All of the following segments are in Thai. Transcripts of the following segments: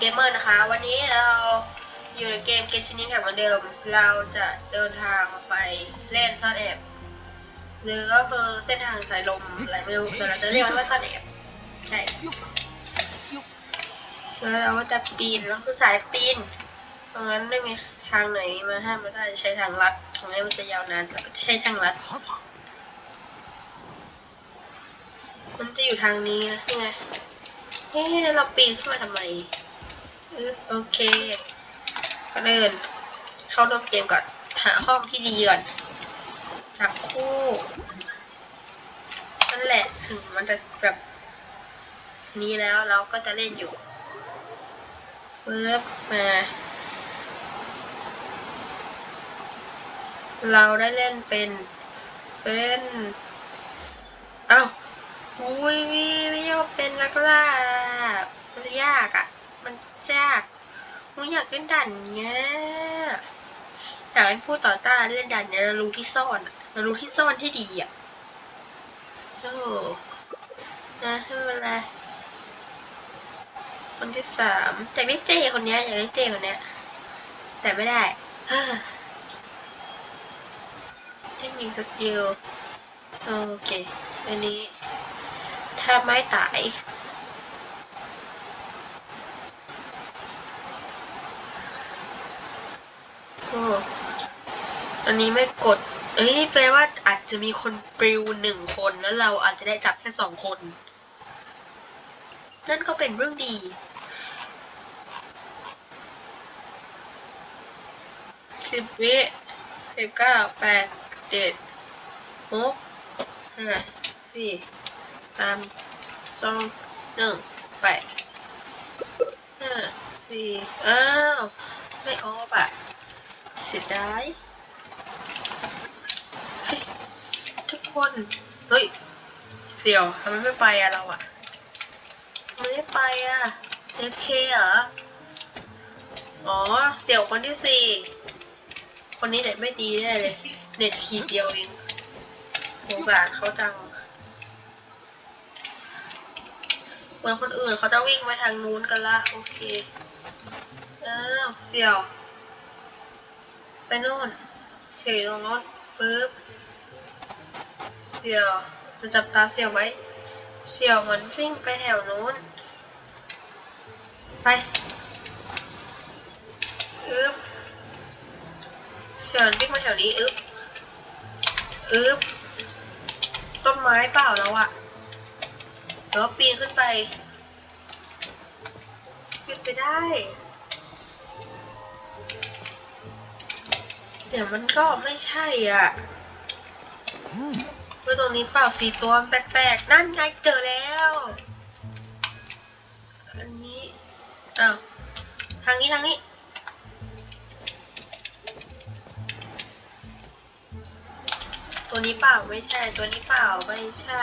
เกมเมอร์นะคะ วันนี้เราอยู่ในเกมเกมชินิแข่งเหมือนเดิม เราจะเดินทางไปเล่นซ่อนแอบหรือก็คือเส้นทางสายลมอะไรไม่รู้แต่เราจะเรียกมันว่าซ่อนแอบใช่แล้วเราก็จะปีนแล้วคือสายปีนตรงนั้นไม่มีทางไหนมาห้ามไม่ได้ใช้ทางลัดตรงนี้มันจะยาวนานแล้วก็ใช้ทางลัดมันจะอยู่ทางนี้นะนี่ไงเฮ้ยเราปีนขึ้นมาทำไมอึ๊บ โอเคก็เดินเข้าร่วมเกมก่อน หาห้องที่ดีก่อนจับคู่นั่นแหละถึงมันจะแบบนี้แล้วเราก็จะเล่นอยู่ปึ๊บมา เราได้เล่นเป็น เป็นเอ้าอุ้ยวิวิโยเป็นนักล่ามันยากอะ่ะ มันยากมึงอยากเล่นด่านเนี้ยอยากเป็นผู้ต่อต้านเล่นด่านเนี้ยเรารู้ที่ซ่อนอะเรารู้ที่ซ่อนที่ดีอะ่ะโอ้นะไม่เป็นไรคนที่สามอยากได้เจคนเนี้ยอยากได้เจคนเนี้ย แต่ไม่ได้เฮ้อเทคนิคสกิลโอเค อันนี้ถ้าไม่ตาย อันนี้ไม่กด เอ้ยแปลว่าอาจจะมีคนปลิวหนึ่งคนแล้วเราอาจจะได้จับแค่สองคน นั่นก็เป็นเรื่องดี สิบวิสิบเก้าแปดเจ็ดหกห้าสี่สามสองหนึ่งไปดห้าสี่อ้าว ไม่ออฟอะ เสียดายเฮ้ยทุกคน เฮ้ย เสี่ยวทำไมไม่ไปอะเราอะทำไมไม่ไปอะ FK เหรอ อ๋อ เสี่ยวคนที่สี่ คนนี้เน็ตไม่ดีแน่เลย เน็ตขีดเดียวเองสงสารเขาจังเหมือนคนอื่นเขาจะวิ่งไปทางนู้นกันละ โอเค อ้าว เสี่ยว ไปโน่นเสี่ยวอยู่ตรงโน้นปึ๊บเสี่ยวจะจับตาเสี่ยวไว้ เสี่ยวเหมือนวิ่งไปแถวนู้น ไปอึ๊บเสี่ยววิ่งมาแถวนี้อึ๊บอึ๊บต้นไม้เปล่าแล้วอะแล้วปีนขึ้นไป ขึ้นไปได้ เดี๋ยมันก็ไม่ใช่อะคือตรงนี้เปล่าสีตัวแปลกๆ นั่นไงเจอแล้ว อันนี้ อ้าว ทางนี้ทางนี้ ตัวนี้เปล่าไม่ใช่ ตัวนี้เปล่าไม่ใช่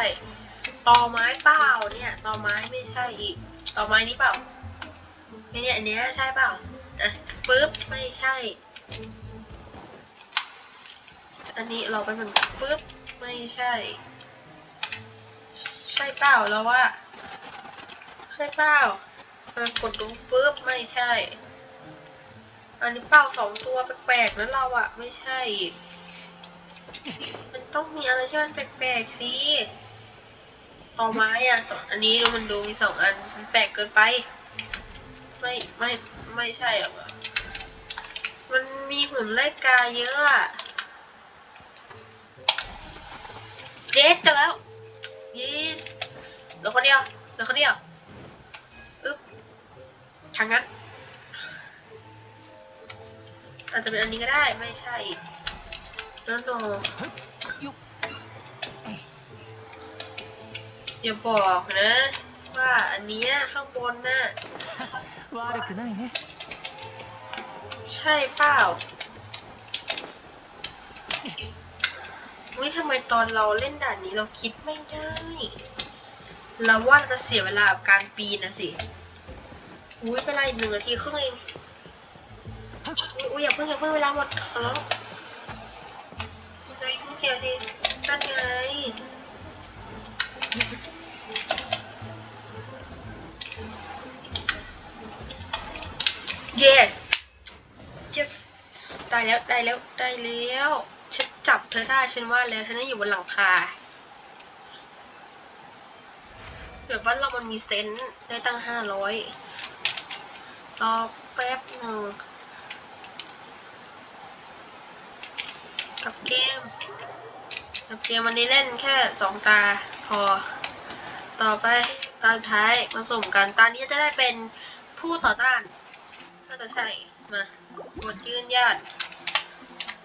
ตอไม้เปล่าเนี่ย ตอไม้ไม่ใช่อีก ตอไม้นี้เปล่าไอเนี่ยอันเนี้ยใช่เปล่าอะปึ๊บ ไม่ใช่ อันนี้เราไปเหมือนปึ๊บ ไม่ใช่ ใช่เปล่าแล้วว่า ใช่เปล่าเรากดดูปึ๊บ ไม่ใช่ อันนี้เปล่าสองตัวแปลกๆนั้นเราอะไม่ใช่อีกมันต้องมีอะไรที่มันแปลกๆสิต่อไม้อะอันนี้ดูมันดูมีสองอันมันแปลกเกินไป ไม่ไม่ไม่ใช่หรอกอะมันมีหุ่นไล่กาเยอะอะ เจ็ดจะแล้วยีสเหลือคนเดียวเหลือคนเดียวอึ๊บทางนั้น อาจจะเป็นอันนี้ก็ได้ไม่ใช่โนโนอย่าบอกนะ ว่าอันนี้ข้างบนน่ะใช่เปล่า วิทำไมตอนเราเล่นด่านนี้เราคิดไม่ได้ เราว่าเราจะเสียเวลากับการปีนนะสิ อุ้ยเป็นไรหนึ่งนาทีครึ่งเอง อุ้ยอย่าเพิ่งอย่าเพิ่งเวลาหมดขอร้องเลยเพิ่งเสียทีนั่นไงเย้ yes ได้แล้วได้แล้วได้แล้ว จับเธอได้ฉันว่าแล้วเธอน่าอยู่บนหลังคาเดี๋ยวบ้าเรามันมีเซนได้ตั้งห้าร้อยรอแป๊บหนึ่งกับเกม กับเกมวันนี้เล่นแค่สองตาพอ ต่อไปตาท้ายมาสุ่มกันตานี้จะได้เป็นผู้ต่อต้านน่าจะใช่ มากดยืนยัน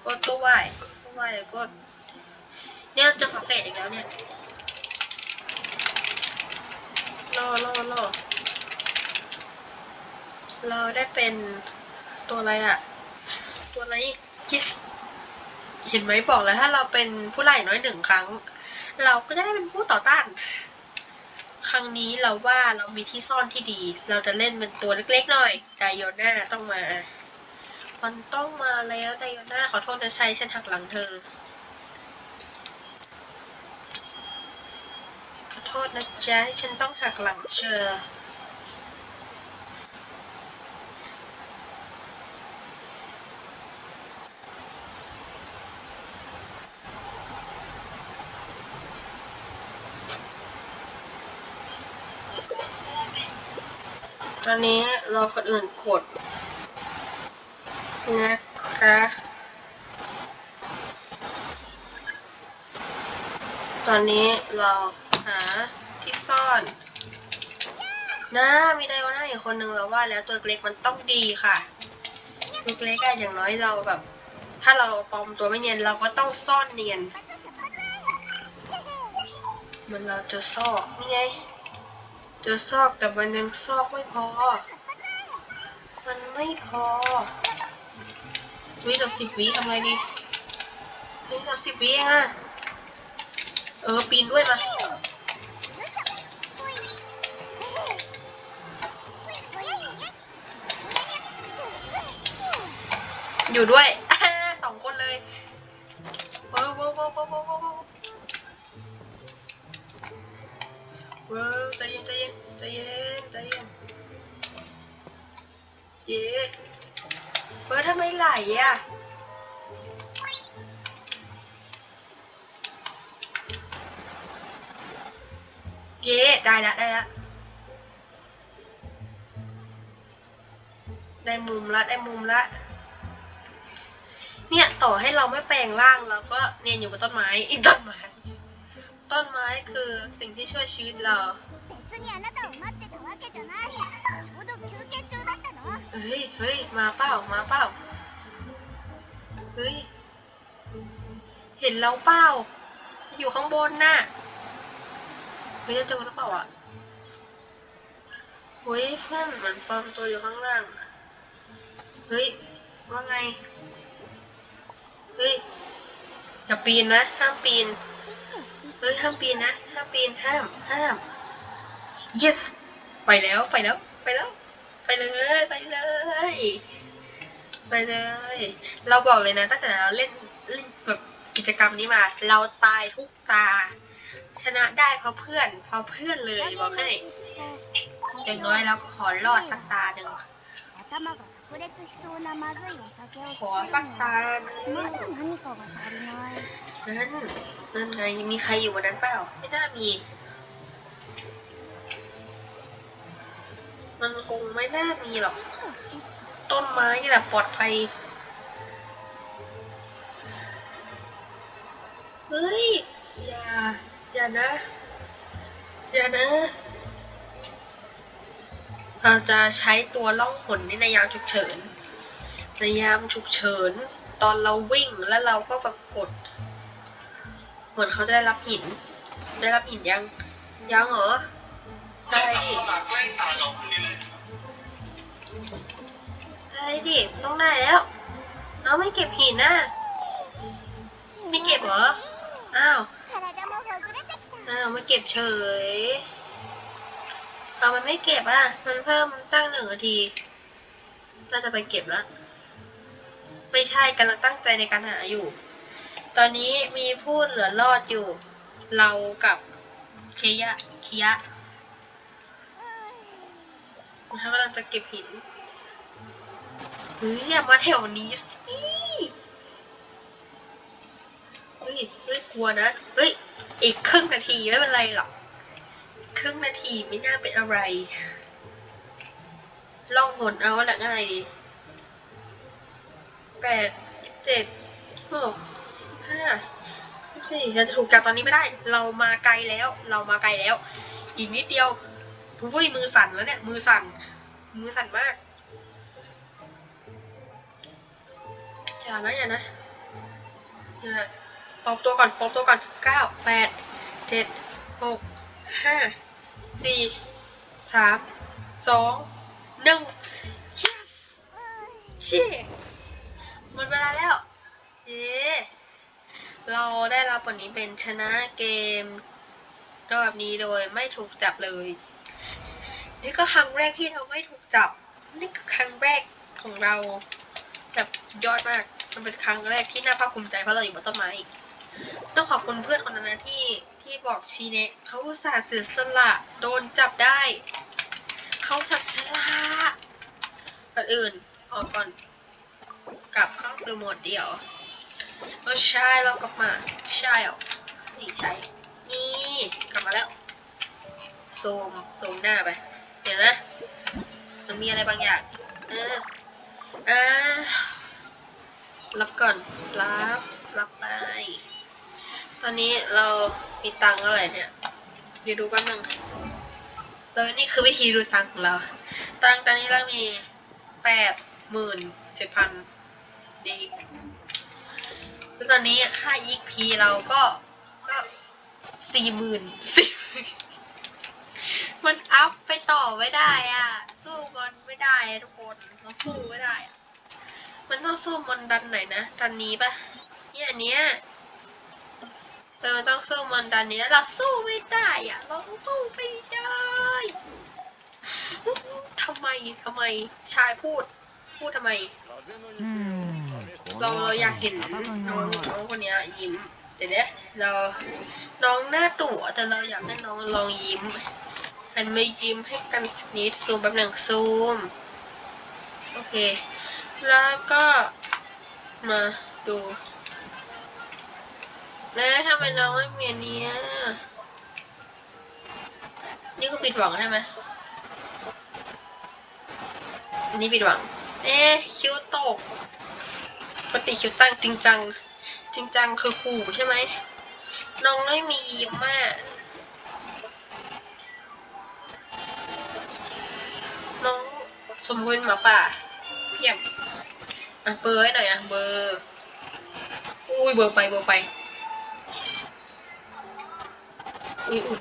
กดก็ไหว ไหวกดเนี่ยจะฝาเฟสอีกแล้วเนี่ยรอรอรอเราได้เป็นตัวอะไรอะตัวอะไรคิสเห็นไหมบอกแล้วถ้าเราเป็นผู้ไล่น้อยหนึ่งครั้ง เราก็จะได้เป็นผู้ต่อต้าน ครั้งนี้เราว่าเรามีที่ซ่อนที่ดี เราจะเล่นเป็นตัวเล็กๆหน่อยไดโยน่าต้องมา มันต้องมาแล้วไดโยน่าขอโทษนะชัยฉันหักหลังเธอ ขอโทษนะจ๊ะที่ฉันต้องหักหลังเธอตอนนี้เราคนอื่นกด นะคะตอนนี้เราหาที่ซ่อนนะมีไดโอน่าอีกคนหนึ่งเราว่าแล้วตัวเล็กมันต้องดีค่ะตัวเล็กอะอย่างน้อยเราแบบ ถ้าเราปลอมตัวไม่เนียนเราก็ต้องซ่อนเนียนมันเราจะซอกนี่ไงจอซอกแต่มันยังซอกไม่พอ มันไม่พอ วิเราสิบวิทำไงดีวิเราสิบวิเองอะเออ ปีนด้วยมาอยู่ด้วยสองคนเลยเออโว้โว้โว้โว้โว้โว้เว้ยใจเย็นใจเย็นใจเย็นใจเย็นเย้เบิร์ดทำไมไหลอะ เย้ได้ละได้ละได้มุมละได้มุมละ เนี่ยต่อให้เราไม่แปลงร่างเราก็เนียนอยู่บนต้นไม้อีกต้นไม้ ต้นไม้คือสิ่งที่ช่วยชีวิตเรา ฮ้ยเฮ้ยมาเปล่ามาเปล่าเฮ้ยเห็นเราเปล่าอยู่ข้างบนน่ะเฮ้ยจะเจอหรือเปล่าอะเฮ้ยเพื่อนเหมือนปลอมตัวอยู่ข้างล่างเฮ้ยว่าไงเฮ้ยอย่าปีนนะห้ามปีนเฮ้ยห้ามปีนนะห้ามปีนห้ามห้าม yes ไปแล้วไปแล้วไปแล้ว ไปเลยไปเลย ไปเลย เราบอกเลยนะตั้งแต่เราเล่นเล่นแบบกิจกรรมนี้มา เราตายทุกตา ชนะได้เพราะเพื่อน เพราะเพื่อนเลยบอกให้อย่างน้อยเราก็ขอรอดสักตาหนึ่งขอสักตานั่นนั่นไงมีใครอยู่บนนั้นเปล่า ไม่น่ามี มันคงไม่น่ามีหรอก ต้นไม้นี่แหละปลอดภัย เฮ้ย อย่า อย่านะ อย่านะ เราจะใช้ตัวล่องหนนี่ในยามฉุกเฉิน ในยามฉุกเฉิน ตอนเราวิ่งแล้วเราก็แบบกด เหมือนเขาจะได้รับหิน ได้รับหินยัง ยังเหรอ ได้ดิ ได้ดิ ต้องได้แล้ว เอาไม่เก็บหินน่ะ ไม่เก็บเหรอ อ้าว 体もほぐれてきた อ้าวไม่เก็บเฉยเอามันไม่เก็บอ่ะ มันเพิ่มตั้งหนึ่งนาที น่าจะไปเก็บแล้ว ไม่ใช่กำลังตั้งใจในการหาอยู่ ตอนนี้มีผู้เหลือรอดอยู่ เรากับเคยะคิยะ เขากำลังจะเก็บหินเฮ้ยอย่ามาแถวนี้สิเฮ้ยเฮ้ยกลัวนะ เฮ้ย อีกครึ่งนาทีไม่เป็นไรหรอก ครึ่งนาทีไม่น่าเป็นอะไร ลองหนเอาแหละง่ายดีแปดเจ็ดหกห้าสี่เราจะถูกจับตอนนี้ไม่ได้ เรามาไกลแล้ว เรามาไกลแล้ว อีกนิดเดียว อุ้ยมือสั่นแล้วเนี่ย มือสั่น มือสั่นมาก อย่านะอย่านะอย่าปลอบตัวก่อนปลอบตัวก่อนเก้าแปดเจ็ดหกห้าสี่สามสองหนึ่ง yes เช่หมดเวลาแล้ว เย้เราได้รับผลนี้เป็นชนะเกมรอบนี้โดยไม่ถูกจับเลย นี่ก็ครั้งแรกที่เราไม่ถูกจับ นี่คือครั้งแรกของเราแบบยอดมาก มันเป็นครั้งแรกที่น่าภาคภูมิใจเพราะเราอยู่บนต้นไม้ต้องขอบคุณเพื่อนคนนั้นนะที่ที่บอกชีเนะเขาสาเสียสละโดนจับได้เขาสัสละก่อนอื่นออกก่อนกลับเข้าสู่โหมดเดียวเออใช่เรากลับมาใช่เหรอนี่ใช่นี่กลับมาแล้วซูมซูมหน้าไปี๋ยวนะมันมีอะไรบางอย่างอ่าอ่ารับก่อนรับรับไป ตอนนี้เรามีตังค์เท่าไหร่เนี่ยเดี๋ยวดูแป๊บนึงแล้วนี่คือวิธีดูตังค์ของเรา ตังค์ตอนนี้เรามีแปดหมื่นเจ็ดพันดีแล้วตอนนี้ค่า EXP เราก็ก็สี่หมื่นสี่ มันอัพไปต่อไม่ได้อะ สู้มันไม่ได้ทุกคนเราสู้ไม่ได้อะมันต้องสู้มอนดันไหนนะดันนี้ปะเนี่ยอันเนี้ยเออมันต้องสู้มอนดันนี้เราสู้ไม่ได้อะ เราสู้ไม่ได้ทำไมทำไมชายพูด พูดทำไม เราเราอยากเห็นน้องน้องคนนี้ยิ้ม เดี๋ยวเนี้ยเราน้องหน้าตั๋วแต่เราอยากให้น้องลองยิ้ม หันมายิ้มให้กันสักนิดซูมแป๊บหนึ่งซูม โอเค แล้วก็มาดูแล้วทำไมน้องไม่มีอันเนี้ยนี่ก็ผิดหวังใช่ไหมอันนี้ผิดหวัง เอ๊ะคิ้วตกปกติคิวตั้งจริงจัง จริงจังคือขู่ใช่ไหมน้องไม่มียิ้มมา สมบูรณ์หมาป่าเพียบอะเบอร์ให้หน่อยอะเบอร์อุ้ยเบอร์ไปเบอร์ไปอุ้ยอุ้ย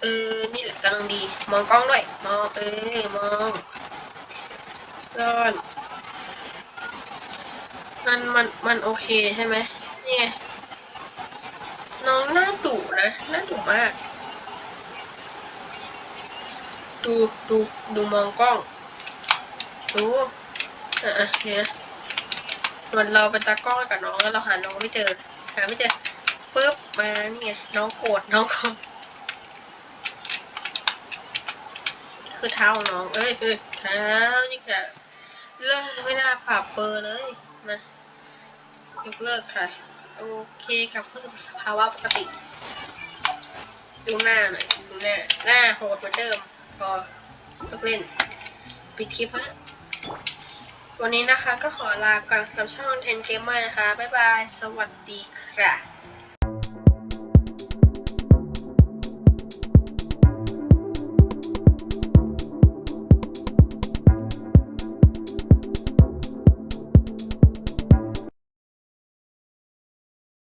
เออนี่แหละกำลังดี มองกล้องด้วย มองเออมองซ่อนมันมันมันโอเคใช่ไหมนี่ไงน้องหน้าดุนะหน้าดุมาก ดูดูดูมองกล้อง ดูอะเนี่ยนะเหมือนเราเป็นตากล้องกับน้องแล้วเราหาน้องไม่เจอ หาไม่เจอปุ๊บมาเนี่ไงน้องโกรธน้องโกรธคือเท้าน้อง เอ้ยเอ้ยเท้านี่ค่ะเลิกไม่น่าปรับเบอร์เลยมายกเลิกค่ะ โอเคกลับเข้าสู่สภาวะปกติ ดูหน้าหน่อยดูหน้า หน้าโหดเหมือนเดิม พอเลิกเล่น ปิดคลิปฮะวันนี้นะคะก็ขอลากับสำหรับช่องเทนเกมเมอร์นะคะ บ๊ายบาย สวัสดีค่ะ